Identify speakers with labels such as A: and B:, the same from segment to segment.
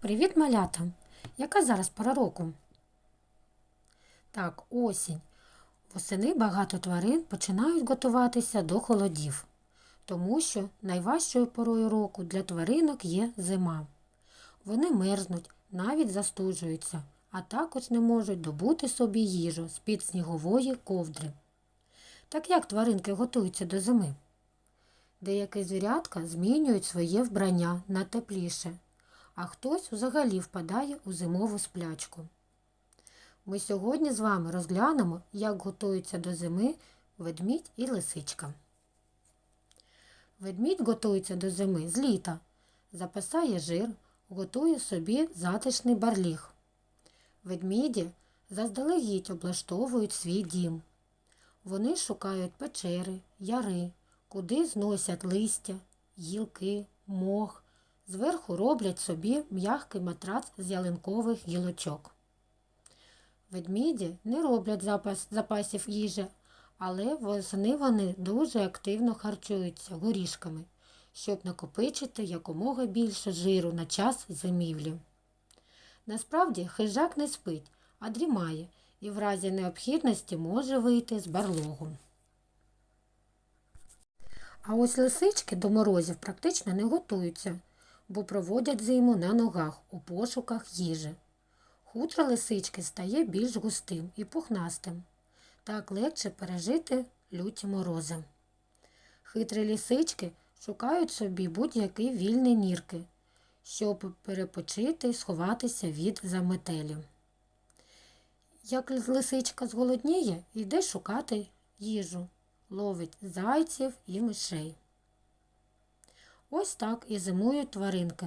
A: Привіт, малята! Яка зараз пора року? Так, осінь. Восени багато тварин починають готуватися до холодів, тому що найважчою порою року для тваринок є зима. Вони мерзнуть, навіть застуджуються, а також не можуть добути собі їжу з-під снігової ковдри. Так як тваринки готуються до зими? Деякі звірятка змінюють своє вбрання на тепліше, а хтось взагалі впадає у зимову сплячку. Ми сьогодні з вами розглянемо, як готуються до зими ведмідь і лисичка. Ведмідь готується до зими з літа, запасає жир, готує собі затишний барліг. Ведміді заздалегідь облаштовують свій дім. Вони шукають печери, яри, куди зносять листя, гілки, мох, зверху роблять собі м'який матрац з ялинкових гілочок. Ведміді не роблять запас, запасів їжі, але восени вони дуже активно харчуються горішками, щоб накопичити якомога більше жиру на час зимівлі. Насправді хижак не спить, а дрімає і в разі необхідності може вийти з барлогу. А ось лисички до морозів практично не готуються, бо проводять зиму на ногах у пошуках їжі. Хутро лисички стає більш густим і пухнастим. Так легше пережити люті морози. Хитрі лисички шукають собі будь-які вільні нірки, щоб перепочити і сховатися від заметелів. Як лисичка зголодніє, йде шукати їжу, ловить зайців і мишей. Ось так і зимують тваринки.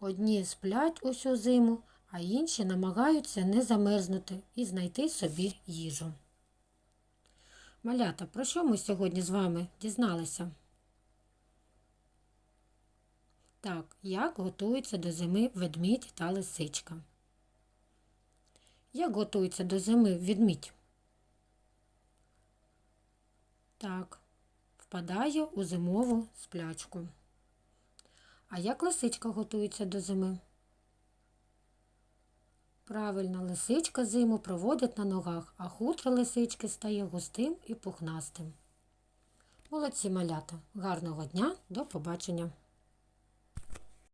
A: Одні сплять усю зиму, а інші намагаються не замерзнути і знайти собі їжу. Малята, про що ми сьогодні з вами дізналися? Так, як готуються до зими ведмідь та лисичка. Як готується до зими ведмідь? Так, впадає у зимову сплячку. А як лисичка готується до зими? Правильно, лисичка зиму проводить на ногах, а хутро лисички стає густим і пухнастим. Молодці малята. Гарного дня, до побачення!